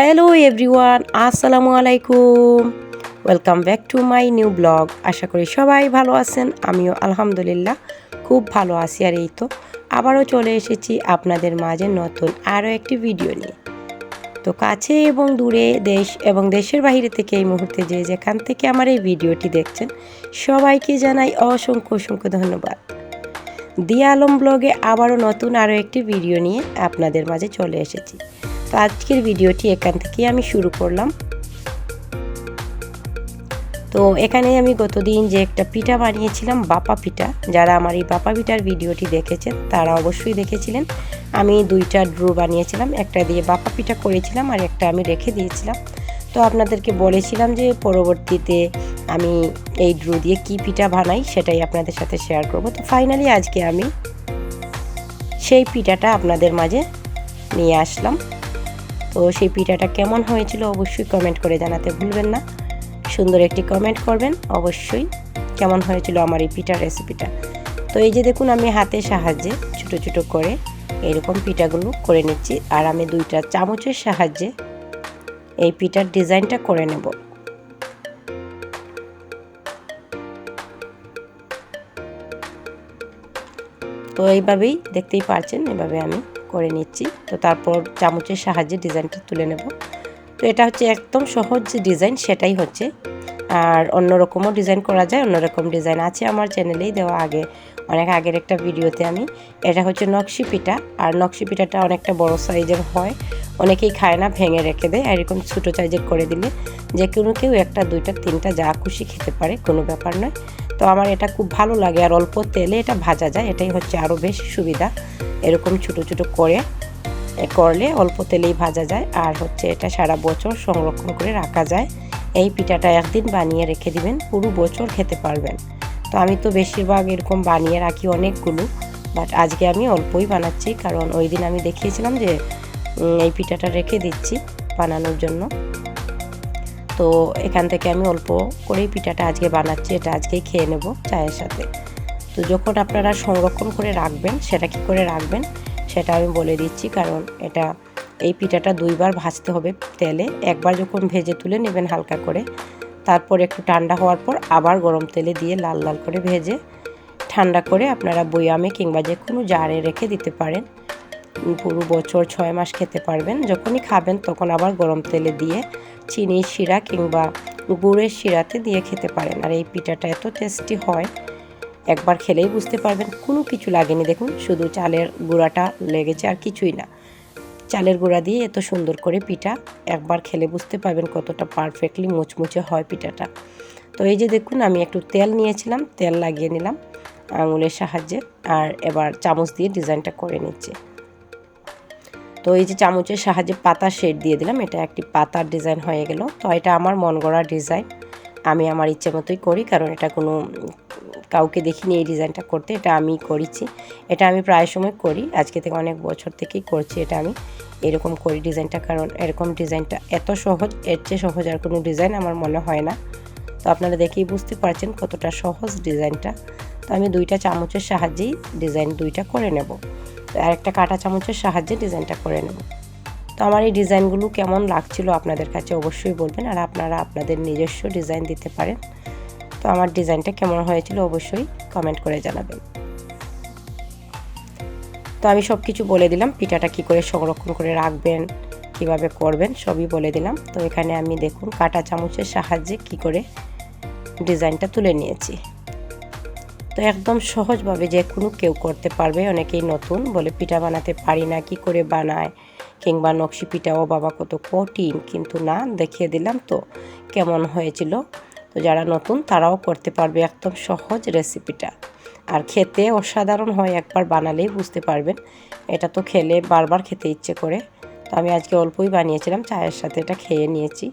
Hello everyone, আসসালামু আলাইকুম। Welcome back to my new blog আশা করি সবাই ভালো আছেন, আমিও আলহামদুলিল্লাহ খুব ভালো আছি। আর এই তো আবারও চলে এসেছি আপনাদের মাঝে নতুন আরও একটি ভিডিও নিয়ে। তো কাছে এবং দূরে দেশ এবং দেশের বাইরে থেকে এই মুহূর্তে যে যেখান থেকে আমার এই ভিডিওটি দেখছেন, সবাইকে জানাই অসংখ্য অসংখ্য ধন্যবাদ। দিয়া আলম ব্লগে আবারও নতুন আরও একটি ভিডিও নিয়ে আপনাদের মাঝে চলে এসেছি। তো আজকের ভিডিওটি এখান থেকেই আমি শুরু করলাম। তো এখানে আমি গতদিন যে একটা পিঠা বানিয়েছিলাম, বাপা পিঠা, যারা আমার এই বাপা পিঠার ভিডিওটি দেখেছেন, তারা অবশ্যই দেখেছিলেন। আমি দুইটা ড্রু বানিয়েছিলাম, একটা দিয়ে বাপা পিঠা করেছিলাম আর একটা আমি রেখে দিয়েছিলাম। তো আপনাদেরকে বলেছিলাম যে পরবর্তীতে আমি এই ড্রু দিয়ে কি পিঠা বানাই সেটাই আপনাদের সাথে শেয়ার করব। তো ফাইনালি আজকে আমি সেই পিঠাটা আপনাদের মাঝে নিয়ে আসলাম। তো সেই পিঠাটা কেমন হয়েছিল অবশ্যই কমেন্ট করে জানাতে ভুলবেন না। সুন্দর একটি কমেন্ট করবেন, অবশ্যই কেমন হয়েছিল আমার এই পিঠার রেসিপিটা তো এই যে দেখুন, আমি হাতের সাহায্যে ছোট ছোট করে এরকম পিঠাগুলো করে নিচ্ছি আর আমি দুইটা চামচের সাহায্যে এই পিঠার ডিজাইনটা করে নেব। তো এইভাবেই দেখতেই পারছেন, এভাবে আমি করে নিচ্ছি। তো তারপর চামচের সাহায্যে ডিজাইনটা তুলে নেব। তো এটা হচ্ছে একদম সহজ যে ডিজাইন, সেটাই হচ্ছে। আর অন্যরকমও ডিজাইন করা যায় অন্যরকম ডিজাইন আছে আমার চ্যানেলেই দেওয়া আগে, অনেক আগের একটা ভিডিওতে আমি। এটা হচ্ছে নকশি পিঠা, আর নকশি পিঠাটা অনেকটা বড় সাইজের হয়। অনেকেই খায় না, ভেঙে রেখে দেয়, আর এরকম ছোটো সাইজের করে দিলে যে কোনো কেউ একটা, দুইটা, তিনটা যা খুশি খেতে পারে, কোনো ব্যাপার নয়। তো আমার এটা খুব ভালো লাগে। আর অল্প তেলে এটা ভাজা যায়, এটাই হচ্ছে আরও বেশি সুবিধা। এরকম ছোটো ছোটো করে করলে অল্প তেলেই ভাজা যায়। আর হচ্ছে এটা সারা বছর সংরক্ষণ করে রাখা যায়। এই পিঠাটা একদিন বানিয়ে রেখে দিবেন, পুরো বছর খেতে পারবেন। তো আমি তো বেশিরভাগ এরকম বানিয়ে রাখি অনেকগুলো, বাট আজকে আমি অল্পই বানাচ্ছি। কারণ ওই দিন আমি দেখিয়েছিলাম যে এই পিঠাটা রেখে দিচ্ছি বানানোর জন্য। তো এখান থেকে আমি অল্প করেই পিঠাটা আজকে বানাচ্ছি, এটা আজকেই খেয়ে নেব চায়ের সাথে। তো যখন আপনারা সংরক্ষণ করে রাখবেন, সেটা কি করে রাখবেন, সেটা আমি বলে দিচ্ছি। কারণ এটা, এই পিঠাটা দুইবার ভাজতে হবে তেলে। একবার যখন ভেজে তুলে নেবেন হালকা করে, তারপর একটু ঠান্ডা হওয়ার পর আবার গরম তেলে দিয়ে লাল লাল করে ভেজে, ঠান্ডা করে আপনারা বয়ামে কিংবা যে কোনো জারে রেখে দিতে পারেন। পুরো বছর ছয় মাস খেতে পারবেন। যখনই খাবেন তখন আবার গরম তেলে দিয়ে চিনির শিরা কিংবা গুড়ের শিরাতে দিয়ে খেতে পারেন। আর এই পিঠাটা এত টেস্টি হয়, একবার খেলেই বুঝতে পারবেন কোনো কিছু লাগেনি। দেখুন, শুধু চালের গুঁড়াটা লেগেছে আর কিছুই না। চালের গুঁড়া দিয়ে এত সুন্দর করে পিঠা, একবার খেলে বুঝতে পারবেন কতটা পারফেক্টলি মুচমুচে হয় পিঠাটা। তো এই যে দেখুন, আমি একটু তেল নিয়েছিলাম, তেল লাগিয়ে নিলাম আঙুলের সাহায্যে। আর এবার চামচ দিয়ে ডিজাইনটা করে নিচ্ছে। তো এই যে চামচের সাহায্যে পাতা শেড দিয়ে দিলাম, এটা একটি পাতার ডিজাইন হয়ে গেল। তো এটা আমার মন গড়া ডিজাইন আমি আমার ইচ্ছে মতোই করি, কারণ এটা কোনো কাউকে দেখিনি এই ডিজাইনটা করতে, এটা আমি করেছি। এটা আমি প্রায় সময় করি, আজকে থেকে অনেক বছর থেকেই করছি এটা আমি। এরকম করি ডিজাইনটা কারণ এরকম ডিজাইনটা এত সহজ, এর চেয়ে সহজ আর কোনো ডিজাইন আমার মনে হয় না। তো আপনারা দেখেই বুঝতে পারছেন কতটা সহজ ডিজাইনটা তো আমি দুইটা চামচের সাহায্যেই ডিজাইন দুইটা করে নেব। আর একটা কাঁটা চামচের সাহায্যে ডিজাইনটা করে নেব। তো আমার এই ডিজাইনগুলো কেমন লাগছিল আপনাদের কাছে অবশ্যই বলবেন আর আপনারা আপনাদের নিজস্ব ডিজাইন দিতে পারেন। তো আমার ডিজাইনটা কেমন হয়েছিল অবশ্যই কমেন্ট করে জানাবেন। তো আমি সব কিছু বলে দিলাম, পিঠাটা কি করে সংরক্ষণ করে রাখবেন, কীভাবে করবেন সবই বলে দিলাম। তো এখানে আমি দেখুন কাটা চামচের সাহায্যে কি করে ডিজাইনটা তুলে নিয়েছি। তো একদম সহজভাবে যে কোনো কেউ করতে পারবে। অনেকেই নতুন বলে পিঠা বানাতে পারি না, কি করে বানায়? কিংবা নকশি পিঠাও বাবা কত কঠিন, কিন্তু না, দেখিয়ে দিলাম তো কেমন হয়েছিল। তো যারা নতুন, তারাও করতে পারবে একদম সহজ রেসিপিটা। আর খেতে অসাধারণ হয়, একবার বানালেই বুঝতে পারবেন। এটা তো খেলে বারবার খেতে ইচ্ছে করে। তো আমি আজকে অল্পই বানিয়েছিলাম, চায়ের সাথে এটা খেয়ে নিয়েছি।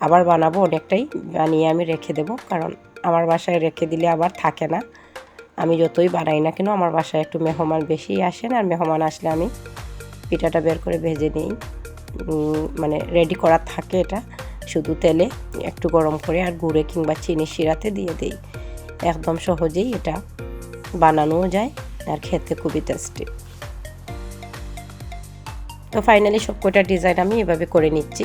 আবার বানাবো, অনেকটাই বানিয়ে আমি রেখে দেব, কারণ আমার বাসায় রেখে দিলে আবার থাকে না। আমি যতই বানাই না কেন, আমার বাসায় একটু মেহমান বেশি আসেন আর মেহমান আসলে আমি পিঠাটা বের করে ভেজে নিই। মানে রেডি করা থাকে এটা। শুধু তেলে একটু গরম করে আর গুড়ে কিংবা চিনি শিরাতে দিয়ে দিই। একদম সহজেই এটা বানানোও যায় আর খেতে খুবই টেস্টি তো ফাইনালি সব কটা ডিজাইন আমি এভাবে করে নিচ্ছি।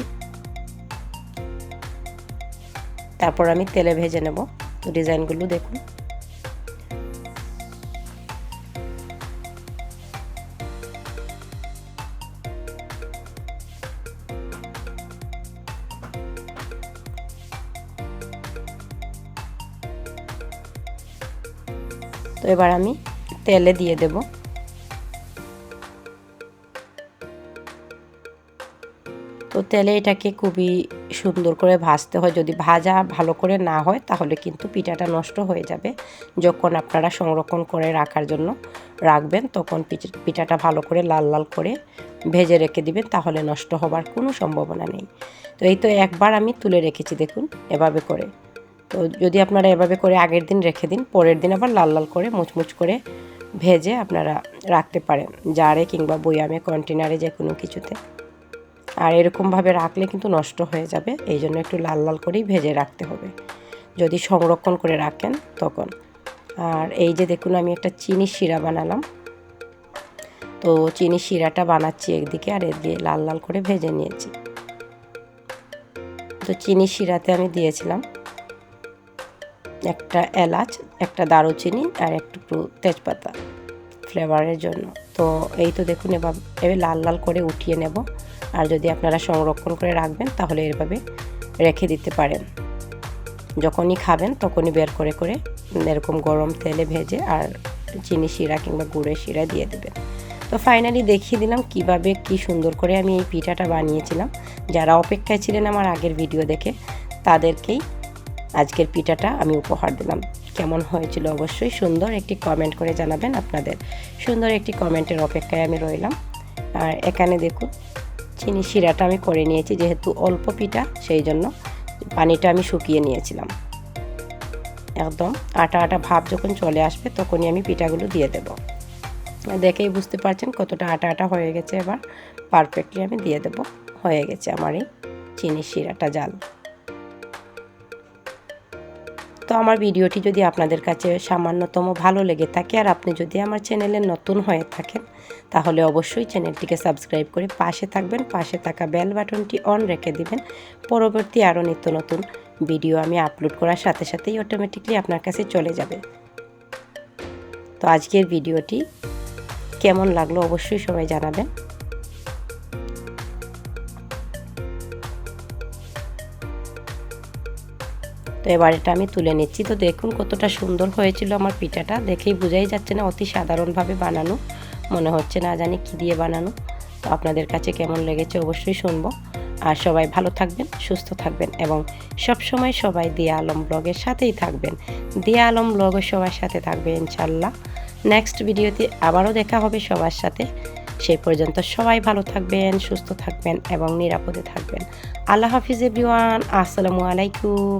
তারপর আমি তেলে ভেজে নেব। তো ডিজাইনগুলো দেখুন। তো এবার আমি তেলে দিয়ে দেব। তো তেলে এটাকে খুবই সুন্দর করে ভাজতে হয়। যদি ভাজা ভালো করে না হয়, তাহলে কিন্তু পিঠাটা নষ্ট হয়ে যাবে। যখন আপনারা সংরক্ষণ করে রাখার জন্য রাখবেন, তখন পিঠাটা ভালো করে লাল লাল করে ভেজে রেখে দিবেন, তাহলে নষ্ট হবার কোনো সম্ভাবনা নেই। তো এই তো একবার আমি তুলে রেখেছি, দেখুন, এভাবে করে। তো যদি আপনারা এভাবে করে আগের দিন রেখে দিন, পরের দিন আবার লাল লাল করে মুচমুচ করে ভেজে আপনারা রাখতে পারেন। জারে কিংবা বয়ামে, কন্টেনারে যে কোনো কিছুতে। আর এরকমভাবে রাখলে কিন্তু নষ্ট হয়ে যাবে, এই জন্য একটু লাল লাল করেই ভেজে রাখতে হবে। যদি সংরক্ষণ করে রাখেন তখন। আর এই যে দেখুন, আমি একটা চিনি শিরা বানালাম। তো চিনি শিরাটা বানাচ্ছি একদিকে আর এদিকে লাল লাল করে ভেজে নিয়েছি। তো চিনি শিরাতে আমি দিয়েছিলাম একটা এলাচ, একটা দারুচিনি আর একটু তেজপাতা ফ্লেভারের জন্য। তো এই তো দেখুন এভাবে লাল লাল করে উঠিয়ে নেব। আর যদি আপনারা সংরক্ষণ করে রাখবেন, তাহলে এভাবে রেখে দিতে পারেন। যখনই খাবেন, তখনই বের করে করে এরকম গরম তেলে ভেজে আর চিনি শিরা কিংবা গুড়ের শিরা দিয়ে দেবেন। তো ফাইনালি দেখিয়ে দিলাম কীভাবে কি সুন্দর করে আমি এই পিঠাটা বানিয়েছিলাম। যারা অপেক্ষায় ছিলেন আমার আগের ভিডিও দেখে, তাদেরকেই আজকের পিঠাটা আমি উপহার দিলাম। কেমন হয়েছিল অবশ্যই সুন্দর একটি কমেন্ট করে জানাবেন আপনাদের। সুন্দর একটি কমেন্টের অপেক্ষায় আমি রইলাম। আর এখানে দেখুন, চিনি শিরাটা আমি করে নিয়েছি যেহেতু অল্প পিঠা, সেই জন্য পানিটা আমি শুকিয়ে নিয়েছিলাম। একদম আটা আটা ভাব যখন চলে আসবে তখনই আমি পিঠাগুলো দিয়ে দেব। দেখেই বুঝতে পারছেন কতটা আটা আটা হয়ে গেছে এবার। পারফেক্টলি আমি দিয়ে দেব। হয়ে গেছে আমার এই চিনি শিরাটা জাল। তো আমার ভিডিওটি যদি আপনাদের কাছে সামান্যতম ভালো লেগে থাকে আর আপনি যদি আমার চ্যানেলে নতুন হয়ে থাকেন, তাহলে অবশ্যই চ্যানেলটিকে সাবস্ক্রাইব করে পাশে থাকবেন, পাশে থাকা বেল বাটনটি অন রেখে দিবেন। পরবর্তী আরও নিত্য নতুন ভিডিও আমি আপলোড করার সাথে সাথেই অটোমেটিকলি আপনার কাছে চলে যাবে। তো আজকের ভিডিওটি কেমন লাগল অবশ্যই সবাই জানাবেন। তো এবার এটা আমি তুলে নিচ্ছি। তো দেখুন কতটা সুন্দর হয়েছিল আমার পিঠাটা। দেখেই বোঝাই যাচ্ছে না, অতি সাধারণভাবে বানানো। মনে হচ্ছে না জানি কী দিয়ে বানানো। তো আপনাদের কাছে কেমন লেগেছে অবশ্যই শুনব। আর সবাই ভালো থাকবেন, সুস্থ থাকবেন এবং সব সময় সবাই দিয়া আলম ব্লগের সাথেই থাকবেন। দিয়া আলম ব্লগের সবার সাথে থাকবে ইনশাল্লাহ। নেক্সট ভিডিওতে আবারও দেখা হবে সবার সাথে। সেই পর্যন্ত সবাই ভালো থাকবেন, সুস্থ থাকবেন এবং নিরাপদে থাকবেন। আল্লাহ হাফিজ এভরিওয়ান, আসসালামু আলাইকুম।